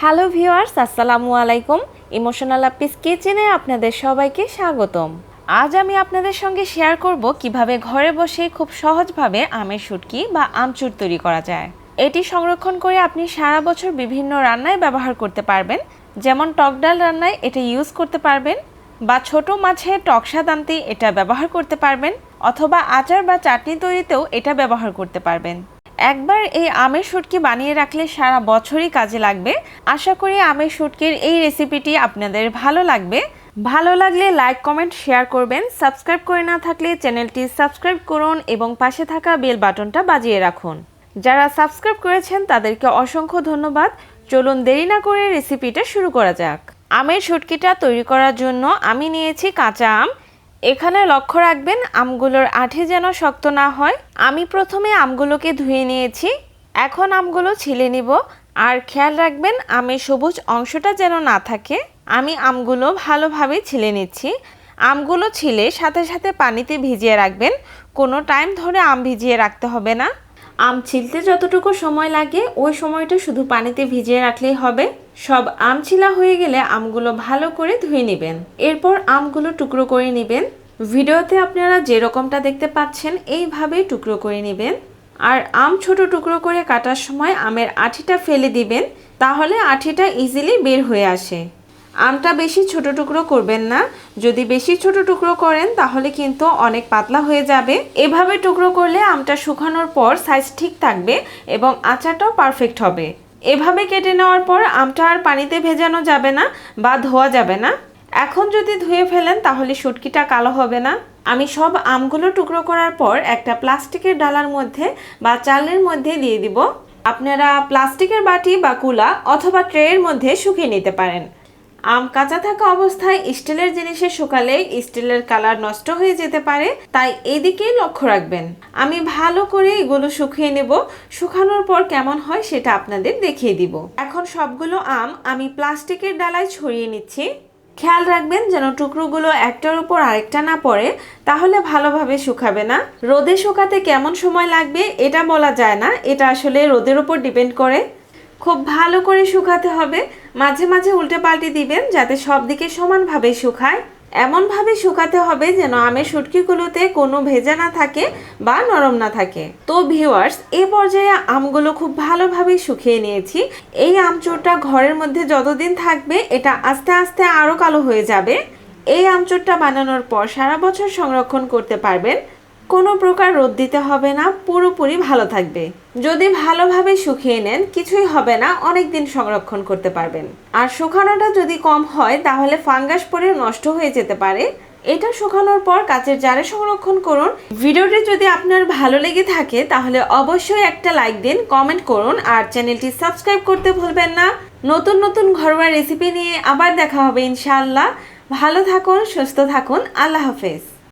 Hello viewers, আসসালামু আলাইকুম। Emotional আপিস কিচেনে আপনাদের সবাইকে স্বাগতম। আজ আমি আপনাদের সঙ্গে শেয়ার করব কীভাবে ঘরে বসে খুব সহজভাবে আমের শুটকি বা আমচুর তৈরি করা যায়। এটি সংরক্ষণ করে আপনি সারা বছর বিভিন্ন রান্নায় ব্যবহার করতে পারবেন। যেমন টক ডাল রান্নায় এটা ইউজ করতে পারবেন বা ছোট মাছে টক স্বাদ আনতে এটা ব্যবহার করতে পারবেন। অথবা আচার বা চাটনি তৈরিতেও এটা ব্যবহার করতে পারবেন। একবার এই আমের শুটকি বানিয়ে রাখলে সারা বছরই কাজে লাগবে। আশা করি আমের শুটকির এই রেসিপিটি আপনাদের ভালো লাগবে। ভালো লাগলে লাইক, কমেন্ট, শেয়ার করবেন। সাবস্ক্রাইব করে না থাকলে চ্যানেলটি সাবস্ক্রাইব করুন এবং পাশে থাকা বেল বাটনটা বাজিয়ে রাখুন। যারা সাবস্ক্রাইব করেছেন তাদেরকে অসংখ্য ধন্যবাদ। চলুন দেরি না করে রেসিপিটা শুরু করা যাক। আমের শুটকিটা তৈরি করার জন্য আমি নিয়েছি কাঁচা আম। এখানে লক্ষ্য রাখবেন, আমগুলোর আঠে যেন শক্ত না হয়। আমি প্রথমে আমগুলোকে ধুয়ে নিয়েছি। এখন আমগুলো ছিলে নিব। আর খেয়াল রাখবেন, আমের সবুজ অংশটা যেন না থাকে। আমি আমগুলো ভালোভাবে ছিলে নিচ্ছি। আমগুলো ছিলে সাথে সাথে পানিতে ভিজিয়ে রাখবেন। কোনো টাইম ধরে আম ভিজিয়ে রাখতে হবে না। আম ছিলতে যতটুকু সময় লাগে, ওই সময়টা শুধু পানিতে ভিজিয়ে রাখলেই হবে। সব আম ছিলা হয়ে গেলে আমগুলো ভালো করে ধুয়ে নেবেন। এরপর আমগুলো টুকরো করে নেবেন। ভিডিওতে আপনারা যেরকমটা দেখতে পাচ্ছেন, এইভাবেই টুকরো করে নেবেন। আর আম ছোট টুকরো করে কাটার সময় আমের আঠিটা ফেলে দিবেন, তাহলে আঠিটা ইজিলি বের হয়ে আসে। আমটা বেশি ছোট টুকরো করবেন না। যদি বেশি ছোট টুকরো করেন, তাহলে কিন্তু অনেক পাতলা হয়ে যাবে। এভাবে টুকরো করলে আমটা শুকানোর পর সাইজ ঠিক থাকবে এবং আচারটাও পারফেক্ট হবে। এভাবে কেটে নেওয়ার পর আমটা আর পানিতে ভেজানো যাবে না বা ধোয়া যাবে না। এখন যদি ধুয়ে ফেলেন তাহলে শুটকিটা কালো হবে না। আমি সব আমগুলো টুকরো করার পর একটা প্লাস্টিকের ডালার মধ্যে বা চালের মধ্যে দিয়ে দিব। আপনারা প্লাস্টিকের বাটি বা কুলা অথবা ট্রেয়ের মধ্যে শুকিয়ে নিতে পারেন। আম কাঁচা থাকা অবস্থায় স্টিলের জিনিসে শুকালে স্টিলের কালার নষ্ট হয়ে যেতে পারে, তাই এদিকেই লক্ষ্য রাখবেন। আমি ভালো করে এগুলো শুকিয়ে নেব। শুকানোর পর কেমন হয় সেটা আপনাদের দেখিয়ে দিব। এখন সবগুলো আম আমি প্লাস্টিকের ডালায় ছড়িয়ে নিচ্ছি। খেয়াল রাখবেন যেন টুকরোগুলো একটার উপর আরেকটা না পড়ে, তাহলে ভালোভাবে শুকাবে না। রোদে শুকাতে কেমন সময় লাগবে এটা বলা যায় না, এটা আসলে রোদের উপর ডিপেন্ড করে। খুব ভালো করে শুকাতে হবে। মাঝে মাঝে উল্টে পাল্টে দিবেন যাতে সব দিকে সমানভাবে শুকায়। এমনভাবে শুকাতে হবে যেন আমের শুটকিগুলোতে কোনো ভেজা না থাকে বা নরম না থাকে। তো ভিউয়ার্স, এ পর্যায়ে আমগুলো খুব ভালোভাবে শুকিয়ে নিয়েছি। এই আমচোরটা ঘরের মধ্যে যতদিন থাকবে, এটা আস্তে আস্তে আরও কালো হয়ে যাবে। এই আমচোরটা বানানোর পর সারা বছর সংরক্ষণ করতে পারবেন। কোনো প্রকার রোদ দিতে হবে না, পুরোপুরি ভালো থাকবে। যদি ভালোভাবে শুকিয়ে নেন, কিছুই হবে না অনেক দিন সংরক্ষণ করতে পারবেন। আর শুকানোটা যদি কম হয়, তাহলে ফাঙ্গাস পরে নষ্ট হয়ে যেতে পারে। এটা শুকানোর পর কাচের জারে সংরক্ষণ করুন। ভিডিওটি যদি আপনার ভালো লেগে থাকে, তাহলে অবশ্যই একটা লাইক দিন, কমেন্ট করুন, আর চ্যানেলটি সাবস্ক্রাইব করতে ভুলবেন না। নতুন নতুন ঘরোয়া রেসিপি নিয়ে আবার দেখা হবে ইনশাআল্লাহ। ভালো থাকুন, সুস্থ থাকুন, আল্লাহ হাফেজ।